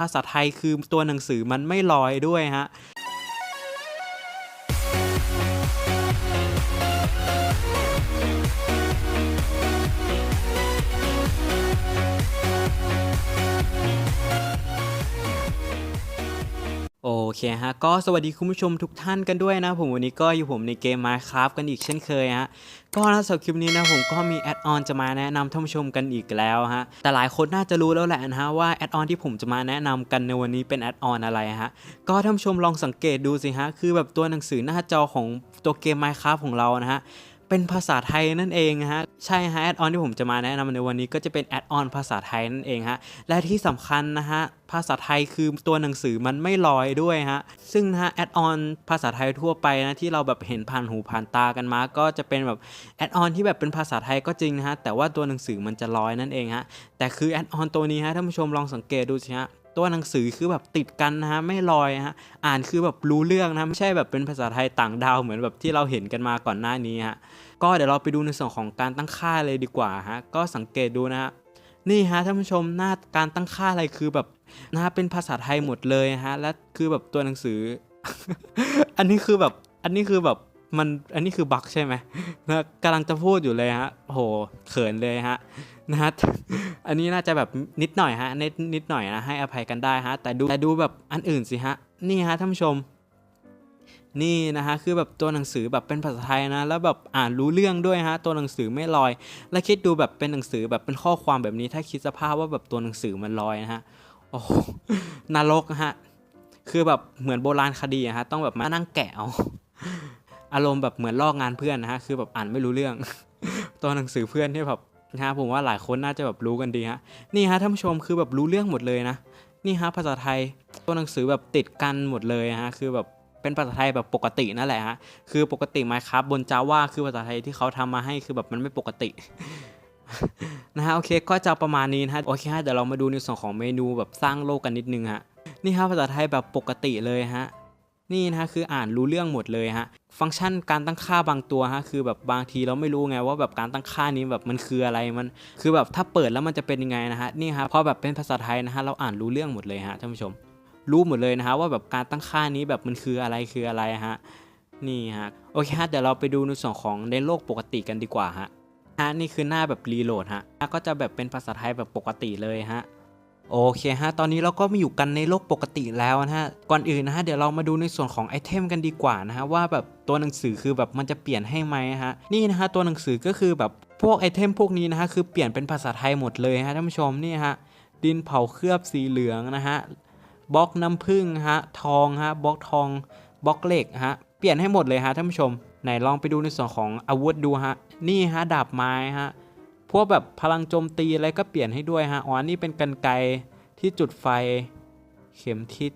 ภาษาไทยคือตัวหนังสือมันไม่ลอยด้วยฮะ เคฮะก็สวัสดีคุณผู้ชมทุกท่านกันด้วยนะผมวันนี้ก็อยู่ผมในเกม Minecraft กันอีกเช่นเคยฮะก็นะสำหรับคลิปนี้นะผมก็มีแอดออนจะมาแนะนำท่านผู้ชมกันอีกแล้วฮะแต่หลายคนน่าจะรู้แล้วแหละนะฮะว่าแอดออนที่ผมจะมาแนะนำกันในวันนี้เป็นแอดออนอะไรฮะก็ท่านผู้ชมลองสังเกตดูสิฮะคือแบบตัวหนังสือหน้าจอของตัวเกม Minecraft ของเรานะฮะ เป็นภาษาไทยนั่นเองฮะใช่ฮะแอดออนที่ผมจะมาแนะนำในวันนี้ก็จะเป็นแอดออนภาษาไทยนั่นเองฮะและที่สำคัญนะฮะภาษาไทยคือตัวหนังสือมันไม่ลอยด้วยฮะซึ่งนะฮะแอดออนภาษาไทยทั่วไปนะที่เราแบบเห็นผ่านหูผ่านตากันมา ก็จะเป็นแบบแอดออนที่แบบเป็นภาษาไทยก็จริงนะฮะแต่ว่าตัวหนังสือมันจะลอยนั่นเองฮะแต่คือแอดออนตัวนี้ฮะท่านผู้ชมลองสังเกตดูสิฮะ ตัวหนังสือคือแบบติดกันนะฮะไม่ลอยฮะอ่านคือแบบรู้เรื่องนะไม่ใช่แบบเป็นภาษาไทยต่างดาวเหมือนแบบที่เราเห็นกันมาก่อนหน้านี้ฮะก็เดี๋ยวเราไปดูในส่วนของการตั้งค่าเลยดีกว่าฮะก็สังเกตดูนะฮะนี่ฮะท่านผู้ชมหน้าการตั้งค่าอะไรคือแบบนะฮะเป็นภาษาไทยหมดเลยฮะและคือแบบตัวหนังสือ อันนี้คือแบบอันนี้คือแบบ มันอันนี้คือบั๊กใช่ไหมนะกำลังจะพูดอยู่เลยฮะโหเขินเลยฮะนะฮะอันนี้น่าจะแบบนิดหน่อยฮะนิดนิดหน่อยนะให้อภัยกันได้ฮะ แต่ดูแต่ดูแบบอันอื่นสิฮะ นี่ฮะท่านผู้ชม นี่นะฮะคือแบบตัวหนังสือแบบเป็นภาษาไทยนะ แล้วแบบอ่านรู้เรื่องด้วยฮะ ตัวหนังสือไม่ลอย แล้วคิดดูแบบเป็นหนังสือแบบเป็นข้อความแบบนี้ถ้าคิดสภาพว่าแบบตัวหนังสือมันลอยนะฮะโอ้นรกฮะคือแบบเหมือนโบราณคดีอะฮะต้องแบบมานั่งแกะเอา อารมณ์แบบเหมือนลอกงานเพื่อนนะฮะคือแบบอ่านไม่รู้เรื่อง ตัวหนังสือเพื่อนที่แบบนะฮะผมว่าหลายคนน่าจะแบบรู้กันดีฮะนี่ฮะท่านผู้ชมคือแบบรู้เรื่องหมดเลยนะนี่ฮะภาษาไทยตัวหนังสือแบบติดกันหมดเลยฮะคือแบบเป็นภาษาไทยแบบปกตินั่นแหละฮะคือปกติ Minecraft บน Java คือภาษาไทยที่เขาทำมาให้คือแบบมันไม่ปกตินะฮะโอเคก็จะประมาณนี้นะฮะโอเคฮะเดี๋ยวเรามาดูในส่วนของเมนูแบบสร้างโลกกันนิดนึงฮะนี่ฮะภาษาไทยแบบปกติเลยฮะ นี่นะฮะคืออ่านรู้เรื่องหมดเลยฮะฟังก์ชันการตั้งค่าบางตัวฮะคือแบบบางทีเราไม่รู้ไงว่าแบบการตั้งค่านี้แบบมันคืออะไรมันคือแบบถ้าเปิดแล้วมันจะเป็นยังไงนะฮะนี่ฮะพอแบบเป็นภาษาไทยนะฮะเราอ่านรู้เรื่องหมดเลยฮะท่านผู้ชม รู้หมดเลยนะฮะว่าแบบการตั้งค่านี้แบบมันคืออะไรคืออะไรฮะนี่ฮะโอเคฮะเดี๋ยวเราไปดูในส่วนของในโลกปกติกันดีกว่าฮะฮะนี่คือหน้าแบบรีโหลดฮะก็จะแบบเป็นภาษาไทยแบบปกติเลยฮะ โอเคฮะ ตอนนี้เราก็มาอยู่กันในโลกปกติแล้วนะฮะ ก่อนอื่นนะฮะ เดี๋ยวเรามาดูในส่วนของไอเทมกันดีกว่านะฮะ ว่าแบบตัวหนังสือคือแบบมันจะเปลี่ยนให้ไหมฮะ นี่นะฮะ ตัวหนังสือก็คือแบบพวกไอเทมพวกนี้นะฮะ คือเปลี่ยนเป็นภาษาไทยหมดเลยฮะท่านผู้ชมนี่ฮะ ดินเผาเคลือบสีเหลืองนะฮะ บล็อกน้ำผึ้งฮะ ทองฮะ บล็อกทอง บล็อกเหล็กฮะ เปลี่ยนให้หมดเลยฮะท่านผู้ชม ไหนลองไปดูในส่วนของอาวุธดูฮะ นี่ฮะ ดาบไม้ฮะ วกแบบพลังโจมตีอะไรก็เปลี่ยนให้ด้วยฮะ อ๋อ นี่เป็นกันไกที่จุดไฟเข็มทิศ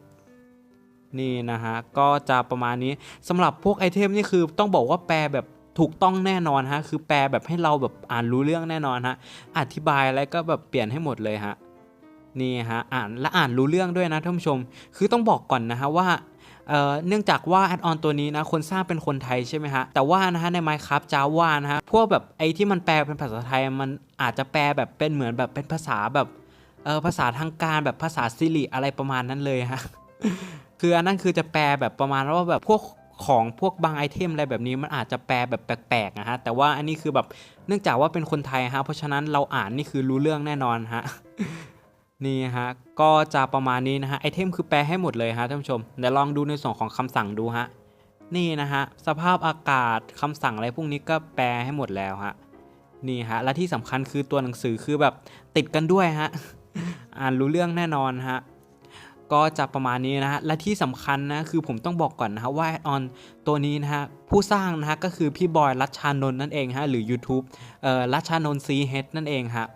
นี่นะฮะ ก็จะประมาณนี้สำหรับพวกไอเทมนี่คือต้องบอกว่าแปลแบบถูกต้องแน่นอนฮะ คือแปลแบบให้เราแบบอ่านรู้เรื่องแน่นอนฮะ อธิบายอะไรก็แบบเปลี่ยนให้หมดเลยฮะนี่ฮะอ่านและอ่านรู้เรื่องด้วยนะท่านผู้ชม คือต้องบอกก่อนนะฮะว่า เเนื่องจากว่าแอดออนตัวนี้นะคนสร้างเป็นคนไทยใช่ไหมฮะ แต่ว่านะฮะใน Minecraft Java นะฮะ พวกแบบไอ้ที่มันแปลเป็นภาษาไทยมันอาจจะแปลแบบเป็นเหมือนแบบเป็นภาษาแบบเออภาษาทางการแบบภาษาซิริอะไรประมาณนั้นเลยฮะ คืออันนั้นคือจะแปลแบบประมาณว่าแบบพวกของพวกบางไอเทมอะไรแบบนี้มันอาจจะแปลแบบแปลกๆนะฮะ แต่ว่าอันนี้คือแบบเนื่องจากว่าเป็นคนไทยฮะ เพราะฉะนั้นเราอ่านนี่คือรู้เรื่องแน่นอนฮะ นี่ฮะก็จะประมาณนี้นะฮะไอเทมคือแปลให้หมดเลยฮะท่านผู้ชมเดี๋ยวลองดูในส่วนของคำสั่งดูฮะนี่นะฮะสภาพอากาศคำสั่งอะไรพวกนี้ก็แปลให้หมดแล้วฮะนี่ฮะและที่สำคัญคือตัวหนังสือคือแบบติดกันด้วยฮะอ่านรู้เรื่องแน่นอนฮะก็จะประมาณนี้นะฮะและที่สำคัญนะคือผมต้องบอกก่อนนะฮะว่าแอดออนตัวนี้นะฮะผู้สร้างนะฮะก็คือพี่บอยรัชชานนท์นั่นเองฮะหรือ YouTube เอ่อรัชชานนท์ซีเฮดนั่นเองฮะ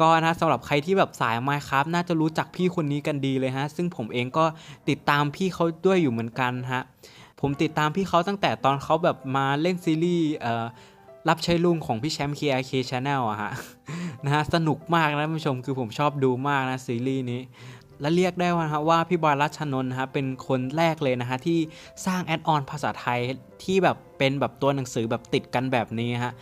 ก็นะสำหรับใครที่แบบสาย Minecraft น่าจะรู้จักพี่คนนี้กันดีเลยฮะ ซึ่งผมเองก็ติดตามพี่เขาด้วยอยู่เหมือนกันฮะ ผมติดตามพี่เขาตั้งแต่ตอนเขาแบบมาเล่นซีรีส์รับใช้ลุงของพี่แชมป์ KRK Channel อะฮะนะฮะสนุกมากนะท่านผู้ชมคือผมชอบดูมากนะซีรีส์นี้และเรียกได้ว่านะฮะว่าพี่บอยรัชนนท์ฮะเป็นคนแรกเลยนะฮะที่สร้างแอดออนภาษาไทยที่แบบเป็นแบบตัวหนังสือแบบติดกันแบบนี้ฮะ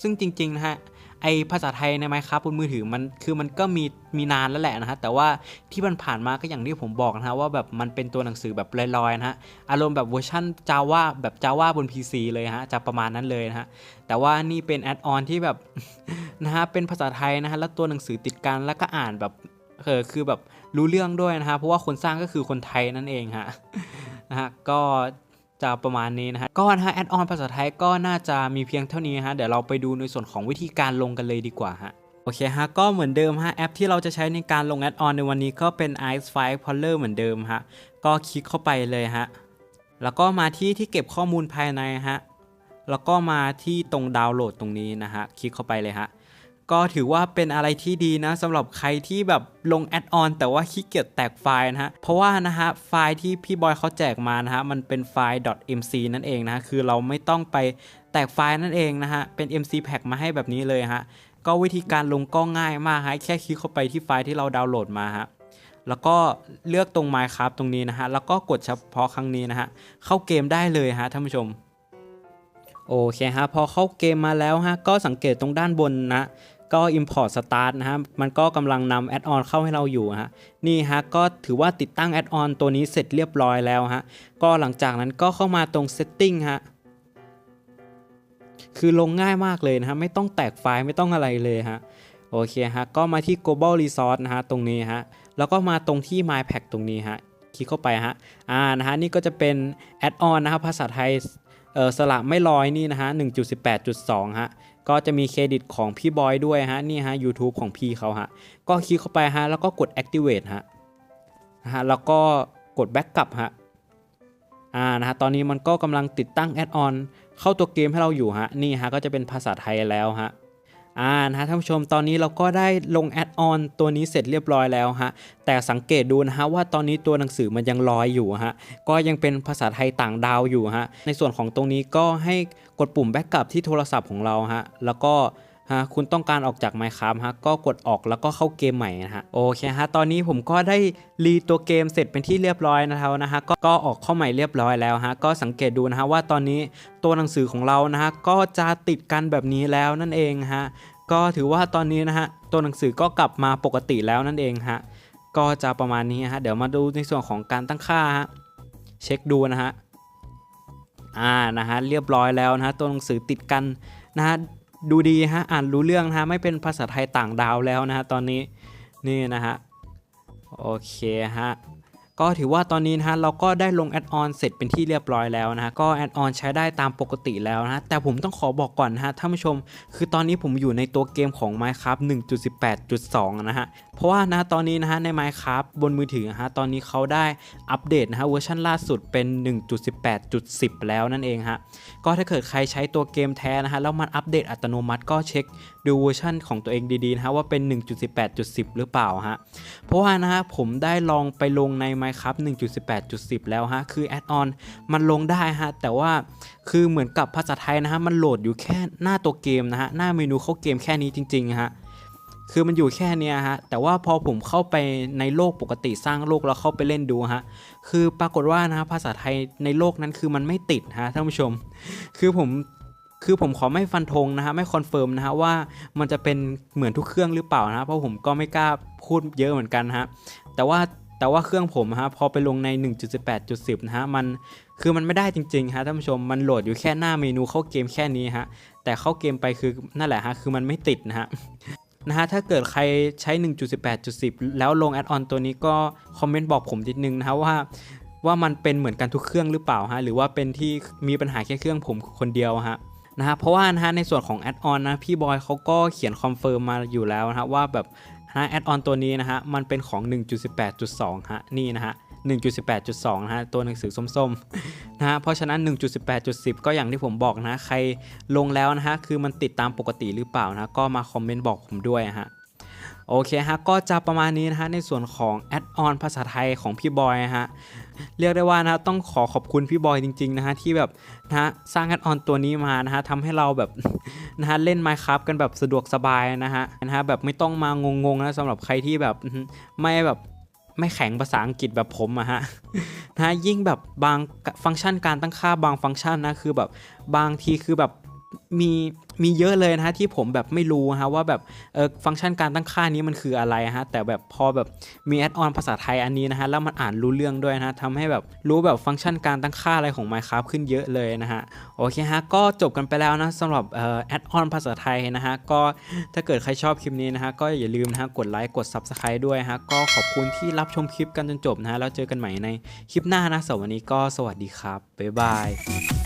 ซึ่งจริงๆนะฮะ ไอภาษาไทยใน Minecraft บนมือถือมันคือมันก็มีมีนานแล้วแหละนะฮะแต่ว่าที่มันผ่านมาก็อย่างที่ผมบอกนะฮะว่าแบบมันเป็นตัวหนังสือแบบลอยๆนะฮะอารมณ์แบบเวอร์ชัน Java แบบ Java บน PC เลยฮะจะประมาณนั้นเลยนะฮะแต่ว่านี่เป็นแอดออนที่แบบนะฮะเป็นภาษาไทยนะฮะแล้วตัวหนังสือติดกันแล้วก็อ่านแบบเออคือแบบรู้เรื่องด้วยนะฮะเพราะว่าคนสร้างก็คือคนไทยนั่นเองฮะนะฮะก็ จะประมาณนี้นะฮะก็นะฮะแอดออนภาษาไทยก็น่าจะมีเพียงเท่านี้ฮะเดี๋ยวเราไปดูในส่วนของวิธีการลงกันเลยดีกว่าฮะโอเคฮะก็เหมือนเดิมฮะแอปที่เราจะใช้ในการลงแอดออนในวันนี้ก็เป็น Ice File Explorer เหมือนเดิมฮะก็คลิกเข้าไปเลยฮะแล้วก็มาที่ที่เก็บข้อมูลภายในฮะแล้วก็มาที่ตรงดาวน์โหลดตรงนี้นะฮะคลิกเข้าไปเลยฮะ ก็ถือว่าเป็นอะไรที่ดีนะสำหรับใครที่แบบลงแอดออนแต่ว่าขี้เกียจแตกไฟล์นะฮะ เพราะว่านะฮะไฟล์ที่พี่บอยเขาแจกมานะฮะมันเป็นไฟล์ .mc นั่นเองนะฮะคือเราไม่ต้องไปแตกไฟล์นั่นเองนะฮะเป็น mc pack มาให้แบบนี้เลยฮะก็วิธีการลงก็ง่ายมากฮะแค่คลิกเข้าไปที่ไฟล์ที่เราดาวน์โหลดมาฮะแล้วก็เลือกตรง Minecraft ตรงนี้นะฮะแล้วก็กดเฉพาะครั้งนี้นะฮะเข้าเกมได้เลยฮะท่านผู้ชมโอเคฮะพอเข้าเกมมาแล้วฮะก็สังเกตตรงด้านบนนะ ก็ import start นะฮะมันก็กำลังนำแอดออนเข้าให้เราอยู่ฮะนี่ฮะก็ถือว่าติดตั้งแอดออนตัวนี้เสร็จเรียบร้อยแล้วฮะก็หลังจากนั้นก็เข้ามาตรง setting ฮะคือลงง่ายมากเลยนะฮะไม่ต้องแตกไฟล์ไม่ต้องอะไรเลยฮะโอเคฮะก็มาที่ global resource นะฮะตรงนี้ฮะแล้วก็มาตรงที่ my pack ตรงนี้ฮะคลิกเข้าไปฮะอ่านะฮะนี่ก็จะเป็นแอดออนนะครับภาษาไทย สละไม่ลอยนี่นะฮะ1.18.2 ฮะ ก็จะมีเครดิตของพี่บอยด้วยฮะ นี่ฮะ YouTube ของพี่เขาฮะ ก็คลิกเข้าไปฮะ แล้วก็กด activate ฮะนะฮะ แล้วก็กด backup ฮะ อ่า นะฮะ ตอนนี้มันก็กำลังติดตั้งแอดออนเข้าตัวเกมให้เราอยู่ฮะ นี่ฮะ ก็จะเป็นภาษาไทยแล้วฮะ อ่านะฮะท่านผู้ชมตอนนี้เราก็ได้ลงแอดออนตัวนี้เสร็จเรียบร้อยแล้วฮะแต่สังเกตดูนะฮะว่าตอนนี้ตัวหนังสือมันยังลอยอยู่ฮะก็ยังเป็นภาษาไทยต่างดาวอยู่ฮะในส่วนของตรงนี้ก็ให้กดปุ่มแบ็กกลับที่โทรศัพท์ของเราฮะแล้วก็ ฮะคุณต้องการออกจาก Minecraft ฮะก็กดออกแล้วก็เข้าเกมใหม่นะฮะโอเคฮะตอนนี้ผมก็ได้รีตัวเกมเสร็จเป็นที่เรียบร้อยนะครับนะฮะก็ก็ออกเข้าใหม่เรียบร้อยแล้วฮะก็สังเกตดูนะฮะว่าตอนนี้ตัวหนังสือของเรานะฮะก็จะติดกันแบบนี้แล้วนั่นเองฮะก็ถือว่าตอนนี้นะฮะตัวหนังสือก็กลับมาปกติแล้วนั่นเองฮะก็จะประมาณนี้ฮะเดี๋ยวมาดูในส่วนของการตั้งค่าฮะเช็คดูนะฮะอ่านะฮะเรียบร้อยแล้วนะฮะตัวหนังสือติดกันนะฮะ ดูดีฮะอ่านรู้เรื่องนะฮะไม่เป็นภาษาไทยต่างดาวแล้วนะฮะตอนนี้นี่นะฮะโอเคฮะ ก็ถือว่าตอนนี้นะฮะเราก็ได้ลงแอดออนเสร็จเป็นที่เรียบร้อยแล้วนะฮะก็แอดออนใช้ได้ตามปกติแล้วนะฮะแต่ผมต้องขอบอกก่อนนะฮะท่านผู้ชม คือตอนนี้ผมอยู่ในตัวเกมของ Minecraft 1.18.2 นะฮะเพราะว่านะตอนนี้นะฮะใน Minecraft บนมือถือนะฮะตอนนี้เขาได้อัปเดตนะฮะเวอร์ชันล่าสุดเป็น 1.18.10 แล้วนั่นเองฮะก็ถ้าเกิดใครใช้ตัวเกมแท้นะฮะแล้วมันอัปเดตอัตโนมัติก็เช็ค ดูเวอร์ชันของตัวเองดีๆนะฮะว่าเป็น 1.18.10 หรือเปล่าฮะ เพราะว่านะฮะผมได้ลองไปลงใน Minecraft 1.18.10 แล้วฮะ คือแอดออนมันลงได้ฮะ แต่ว่าคือเหมือนกับภาษาไทยนะฮะ มันโหลดอยู่แค่หน้าตัวเกมนะฮะ หน้าเมนูเข้าเกมแค่นี้จริงๆฮะคือมันอยู่แค่นี้ฮะ แต่ว่าพอผมเข้าไปในโลกปกติสร้างโลกแล้วเข้าไปเล่นดูฮะ คือปรากฏว่านะฮะภาษาไทยในโลกนั้นคือมันไม่ติดฮะท่านผู้ชม คือผม คือผมขอไม่ฟันธงนะฮะไม่คอนเฟิร์มนะฮะว่ามันจะเป็นเหมือนทุกเครื่องหรือเปล่านะฮะเพราะผมก็ไม่กล้าพูดเยอะเหมือนกันฮะแต่ว่าแต่ว่าเครื่องผมฮะพอไปลงใน 1.18.10 นะฮะมันคือมันไม่ได้จริงๆฮะท่านผู้ชมมันโหลดอยู่แค่หน้าเมนูเข้าเกมแค่นี้ฮะแต่เข้าเกมไปคือนั่นแหละฮะคือมันไม่ติดนะฮะนะฮะถ้าเกิดใครใช้ 1.18.10 แล้วลงแอดออนตัวนี้ก็คอมเมนต์บอกผมนิดนึงนะฮะว่าว่ามันเป็นเหมือนกันทุกเครื่องหรือเปล่าฮะหรือว่าเป็นที่มีปัญหาแค่เครื่องผมคนเดียวฮะ นะฮะเพราะว่านะฮะในส่วนของแอดออนนะพี่บอยเขาก็เขียนคอนเฟิร์มมาอยู่แล้วนะฮะว่าแบบนะแอดออนตัวนี้นะฮะมันเป็นของ 1.18.2 ฮะนี่นะฮะ1.18.2 นะฮะ ตัวหนังสือส้มๆนะฮะ เพราะฉะนั้น 1.18.10 ก็อย่างที่ผมบอกนะ ใครลงแล้วนะฮะ คือมันติดตามปกติหรือเปล่านะ ก็มาคอมเมนต์บอกผมด้วยะฮะ โอเคฮะ ก็จะประมาณนี้นะฮะ ในส่วนของแอดออนภาษาไทยของพี่บอยะฮะ เรียกได้ว่านะฮะต้องขอขอบคุณพี่บอยจริงๆนะฮะที่แบบนะฮะสร้างแอดออนตัวนี้มานะฮะทำให้เราแบบนะฮะเล่น Minecraft กันแบบสะดวกสบายนะฮะนะฮะแบบไม่ต้องมางงๆนะสำหรับใครที่แบบไม่แบบไม่แข็งภาษาอังกฤษแบบผมอะฮะนะฮะยิ่งแบบบางฟังก์ชันการตั้งค่าบางฟังก์ชันนะคือแบบบางทีคือแบบ มีมีเยอะเลยนะฮะที่ผมแบบไม่รู้ฮะว่าแบบเออฟังก์ชันการตั้งค่านี้มันคืออะไรฮะแต่แบบพอแบบมีแอดออนภาษาไทยอันนี้นะฮะแล้วมันอ่านรู้เรื่องด้วยนะฮะทำให้แบบรู้แบบฟังก์ชันการตั้งค่าอะไรของ Minecraft ขึ้นเยอะเลยนะฮะโอเคฮะก็จบกันไปแล้วนะสำหรับแอดออนภาษาไทยนะฮะก็ถ้าเกิดใครชอบคลิปนี้นะฮะก็อย่าลืมนะฮะกดไลค์กด Subscribe ด้วยฮะก็ขอบคุณที่รับชมคลิปกันจนจบนะฮะแล้วเจอกันใหม่ในคลิปหน้านะสำหรับวันนี้ก็สวัสดีครับบ๊ายบาย